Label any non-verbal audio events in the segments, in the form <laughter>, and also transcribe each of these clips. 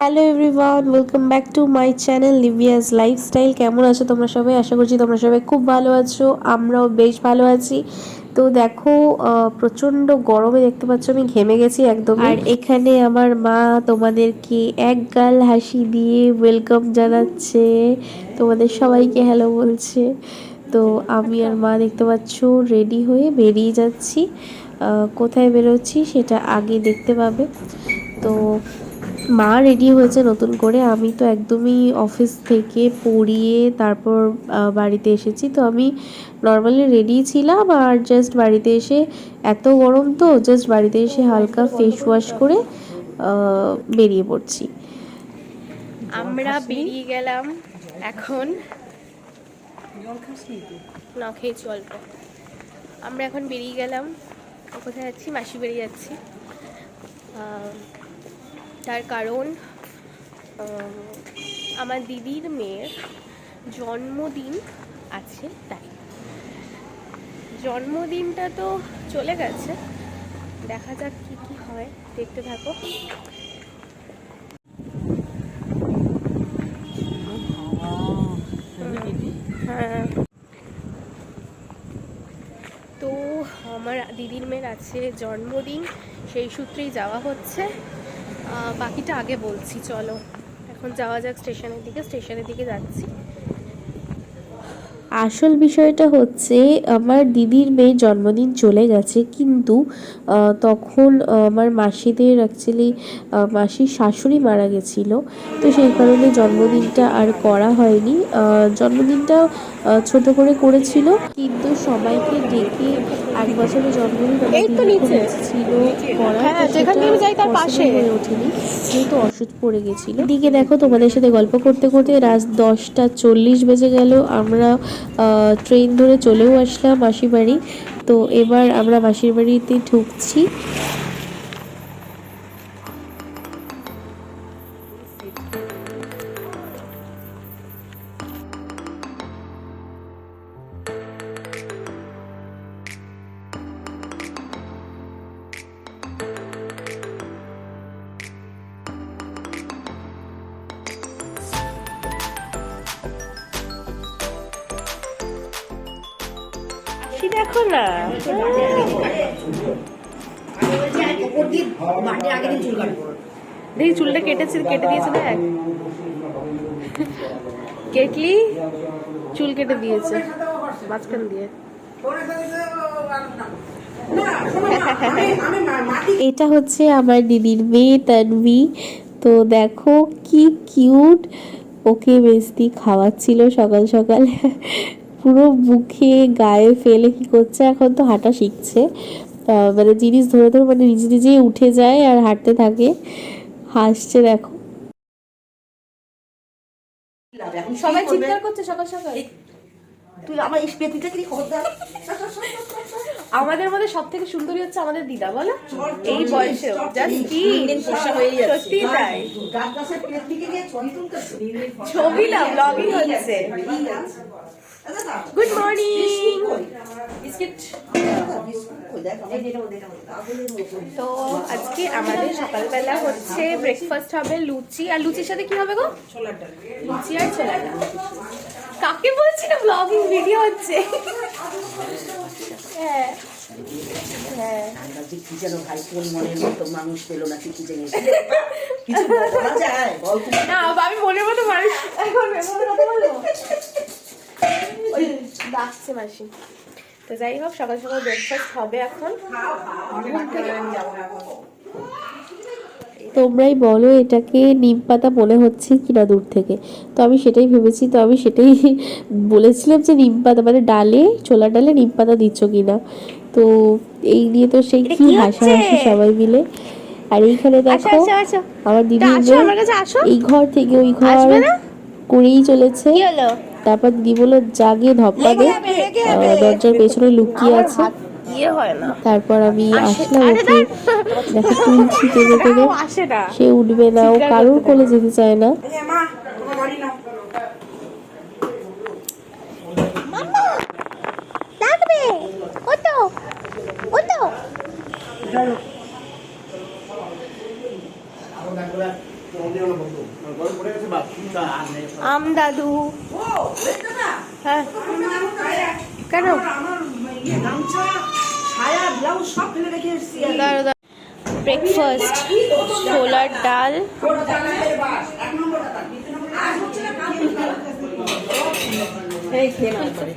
Hello everyone welcome back to my channel লিভিয়াস lifestyle কেমন আছো তোমরা সবাই? আশা করছি তোমরা সবাই খুব ভালো আছো আমরাও বেশ ভালো আছি। তো দেখো প্রচণ্ড গরমে দেখতে পাচ্ছ আমি ঘেমে গেছি একদম আর এখানে আমার মা তোমাদেরকে এক গাল হাসি দিয়ে ওয়েলকাম জানাচ্ছে। তোমাদের সবাইকে হ্যালো বলছে। তো আমি আর মা দেখতে পাচ্ছ রেডি হয়ে বেরিয়ে যাচ্ছি। কোথায় বেরোচ্ছি সেটা আগে দেখতে পাবে। তো মা রেডি হয়েছে নতুন করে। আমি তো একদমই অফিস থেকে পড়িয়ে তারপর বাড়িতে এসেছি। তো আমি নর্মালি রেডি ছিলাম আর জাস্ট বাড়িতে এসে এত গরম তো জাস্ট বাড়িতে এসে হালকা ফেস ওয়াশ করে বেরিয়ে পড়ছি। আমরা বেরিয়ে গেলাম এখন। না খেয়েছি অল্প। আমরা এখন বেরিয়ে গেলাম। কোথায় যাচ্ছি? মাসি বেরিয়ে যাচ্ছি। তার কারণ আমার দিদির মেয়ের জন্মদিন আছে তাই। জন্মদিনটা তো চলে গেছে, দেখা যাক কি কি হয়, দেখতে থাকো। হ্যাঁ। তো আমার দিদির মেয়ের আছে জন্মদিন, সেই সূত্রেই যাওয়া হচ্ছে। বাকিটা আগে বলছি, চলো। এখন যাওয়া যাক স্টেশনের দিকে স্টেশনের দিকে যাচ্ছি। আসল বিষয়টা হচ্ছে, আমার দিদির মেয়ের জন্মদিন চলে গেছে, কিন্তু তখন আমার মাসিদের অ্যাকচুয়ালি মাসির শাশুড়ি মারা গেছিল। তো সেই কারণে জন্মদিনটা আর করা হয়নি। জন্মদিনটা ছোট করে করেছিল, কিন্তু সবাইকে ডেকে এক বছরের জন্মদিন এই তো নিচে। ছিল হ্যাঁ, যেখান আমি যাই তার পাশে। হয়ে ওঠেনি। যেহেতু অসুখ পড়ে গেছিল। এদিকে দেখো তোমাদের সাথে গল্প করতে করতে রাত দশটা চল্লিশ বেজে গেল। আমরা ট্রেন ধরে চলেও আসলাম মাসির বাড়ি। তো এবার আমরা মাসির বাড়িতে ঢুকছি। কি দেখো না। দেখি চুলটা কেটেছে, কেটে দিয়েছে দেখ। কেটলি, চুল কেটে দিয়েছে। মাঝখান দিয়ে। এটা হচ্ছে আমার দিদির মেয়ে তানভি। তো দেখো কি কিউট ওকে বেস্তি খাওয়াচ্ছিল সকাল সকাল। পুরো মুখে গায়ে ফেলে কি করছে এখন তো হাঁটা শিখছে। মানে জিনিস ধরে ধরে মানে নিজে নিজেই উঠে যায় আর হাঁটতে থাকে। হাসছে দেখো। সবাই চিৎকার করছে সকাল সকাল। তুই আমার এই কি আমাদের মধ্যে সব থেকে সুন্দরী হচ্ছে আমাদের দিদা বলো? এই বয়সে হয়ে সত্যি তাই। ছবি না ব্লগিং হচ্ছে। গুড মর্নিং বিস্কিট তো আজকে আমাদের সকালবেলা হচ্ছে ব্রেকফাস্ট হবে লুচি। আর লুচির সাথে কি হবে গো? লুচি আর ছোলার ডাল। কাকে বলছি না ব্লগিং ভিডিও হচ্ছে? হ্যাঁ। হ্যাঁ। কি যেন হাই স্কুল মনের মতো মানুষ পেল কি জিনিস। না মাসি তো যাই হোক সকাল সকাল ব্রেকফাস্ট হবে এখন। তোমরাই বলো এটাকে নিম পাতা মনে হচ্ছে কিনা দূর থেকে। তো আমি সেটাই ভেবেছি তো আমি সেটাই <laughs> বলেছিলাম যে নিম পাতা মানে ডালে ছোলা ডালে নিম পাতা দিচ্ছ কিনা। তো এই নিয়ে তো সেই কি হাসাহাসি সবাই মিলে। আর এইখানে দেখো আমার দিদি এই ঘর থেকে ওই ঘর করেই চলেছে। কি হলো? তারপর দিদি বলল জাগে ধপ্পা দে। দরজার পেছনে লুকিয়ে আছে। ইয়ে হয় না। তারপর আমি আসলাম ওকে দেখো তুলছি টেনে টেনে সে উঠবে না ও কারোর কোলে যেতে চায় না। ওটো আম দাদু হ্যাঁ কেন ব্রেকফাস্ট ছোলার ডাল। এই খেয়ে নাও এবারে।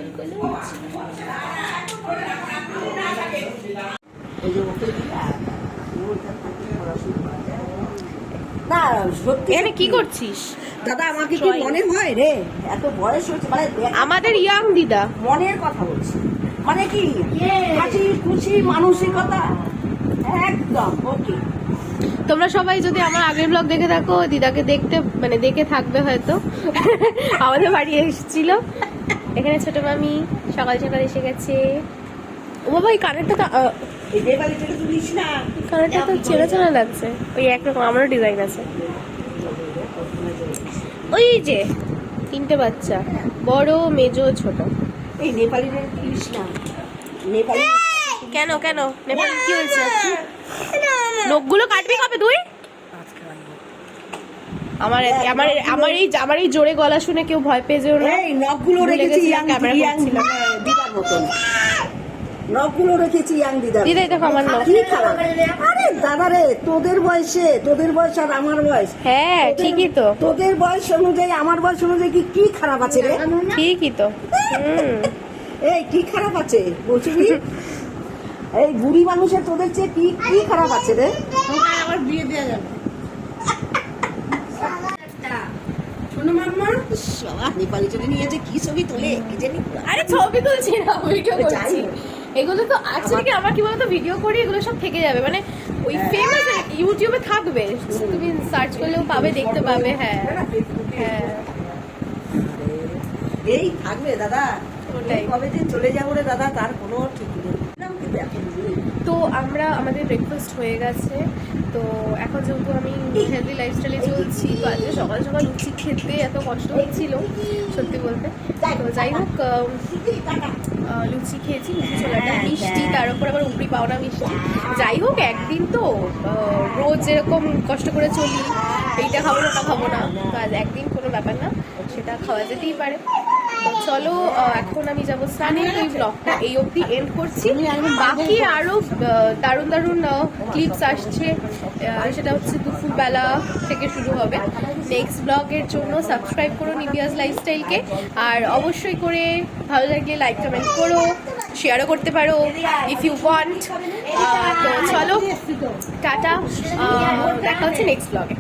এই যে ওকে দিলা, ওইটা থেকে পড়াশোনা করা যায়। না সত্যি এখানে কি করছিস? দাদা আমাকে কি মনে হয় রে? এত বয়স হয়েছে মানে আমাদের ইয়াং দিদা। মনের কথা বলছি। মানে কি? হাসি খুশি মানসিকতা? একদম ওকে তোমরা সবাই যদি আমার আগের ব্লগ দেখে থাকো দিদাকে দেখতে মানে দেখে থাকবে হয়তো। <laughs> আমাদের বাড়ি এসেছিল। এখানে ছোট মামি সকাল সকাল এসে গেছে। ও বাবা এই কানেরটা কানেরটা তো চেনা চেনা লাগছে। ওই একরকম আমারও ডিজাইন আছে। ওই যে তিনটে বাচ্চা বড় মেজো ছোট। এই না। নেপালি কেন কেন? নেপাল কি হয়েছে? নখগুলো কাটবি কবে তুই? আমার আমার আমার এই আমার এই জোরে গলা শুনে কেউ ভয় পেয়ে যেও না। এই নখগুলো রেখেছি ইয়াং ক্যামেরা ইয়াং করছিলাম। দিদার মতন। নখগুলো রেখেছি ইয়াং দিদার দিদাই দেখো আমার নখ কি খারাপ। আরে দাদা রে তোদের বয়সে তোদের বয়স আর আমার বয়স। হ্যাঁ ঠিকই তো। তোদের বয়স অনুযায়ী আমার বয়স অনুযায়ী কি কি খারাপ আছে রে? ঠিকই তো। এই কি খারাপ আছে? বলছি কি? এই বুড়ি মানুষের তোদের চেয়ে কি কি খারাপ আছে রে? আমার বিয়ে দেওয়া যাবে। শোনো মাম্মা বাবা নেপালি চলে নিয়ে যে কি ছবি তোলে? কি জানি আরে ছবি তুলছি না ভিডিও করছি? হোক। এগুলো তো অ্যাকচুয়ালি কি? আমার কি বলতো ভিডিও করি এগুলো সব থেকে যাবে। মানে ওই ফেমাস ইউটিউবে থাকবে। তুমি সার্চ করলেও পাবে দেখতে পাবে হ্যাঁ। হ্যাঁ। এই থাকবে দাদা। ওটাই। কবে যে চলে যাব রে দাদা তার কোনো ঠিক নেই। তো আমরা আমাদের ব্রেকফাস্ট হয়ে গেছে। তো এখন যেহেতু আমি হেলদি লাইফস্টাইলে চলছি, তো আজকে সকাল সকাল লুচি খেতে এত কষ্ট হচ্ছিল, সত্যি বলতে। তো যাই হোক লুচি খেয়েছি, লুচি ছোলাটা মিষ্টি, তার উপর আবার উপরি পাওনা মিষ্টি। যাই হোক, একদিন তো রোজ যেরকম কষ্ট করে চলি, এইটা খাব না, ওটা খাব না। তো আজ একদিন কোনো ব্যাপার না, সেটা খাওয়া যেতেই পারে। চলো এখন আমি যাব স্নানে এই ব্লগটা এই অবধি এন্ড করছি। বাকি আরও দারুণ দারুণ ক্লিপস আসছে। সেটা হচ্ছে দুপুরবেলা থেকে শুরু হবে। নেক্সট ব্লগের জন্য সাবস্ক্রাইব করো নিবিয়াস লাইফস্টাইলকে আর অবশ্যই করে ভালো লাগলে লাইক কমেন্ট করো শেয়ারও করতে পারো ইফ ইউ ওয়ান্ট তো চলো টাটা দেখা হচ্ছে নেক্সট ব্লগে